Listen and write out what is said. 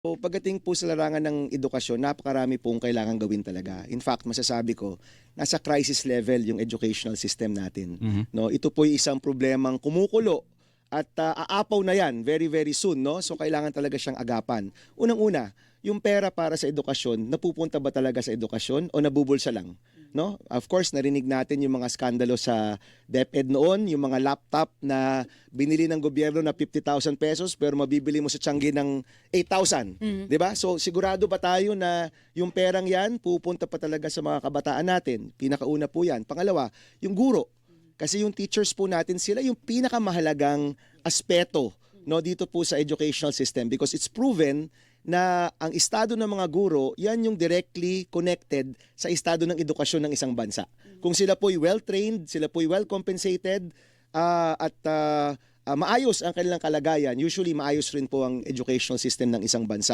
So, pagdating po sa larangan ng edukasyon, napakarami pong kailangan gawin talaga. In fact, masasabi ko, nasa crisis level yung educational system natin. No, ito po isang problemang kumukulo at ah, aapaw na 'yan very very soon, no? So kailangan talaga siyang agapan. Unang-una, yung pera para sa edukasyon, napupunta ba talaga sa edukasyon o nabubulsa lang? No? Of course, narinig natin yung mga skandalo sa DepEd noon, yung mga laptop na binili ng gobyerno na 50,000 pesos pero mabibili mo sa Tiangge ng 8,000. 'Di ba? So sigurado ba tayo na yung perang 'yan pupunta pa talaga sa mga kabataan natin? Pinakauna po 'yan. Pangalawa, yung guro. Kasi yung teachers po natin sila yung pinakamahalagang aspeto no dito po sa educational system because it's proven na ang estado ng mga guro, yan yung directly connected sa estado ng edukasyon ng isang bansa. Kung sila po'y well-trained, sila po'y well-compensated, ah, at ah, ah, maayos ang kanilang kalagayan, usually maayos rin po ang educational system ng isang bansa.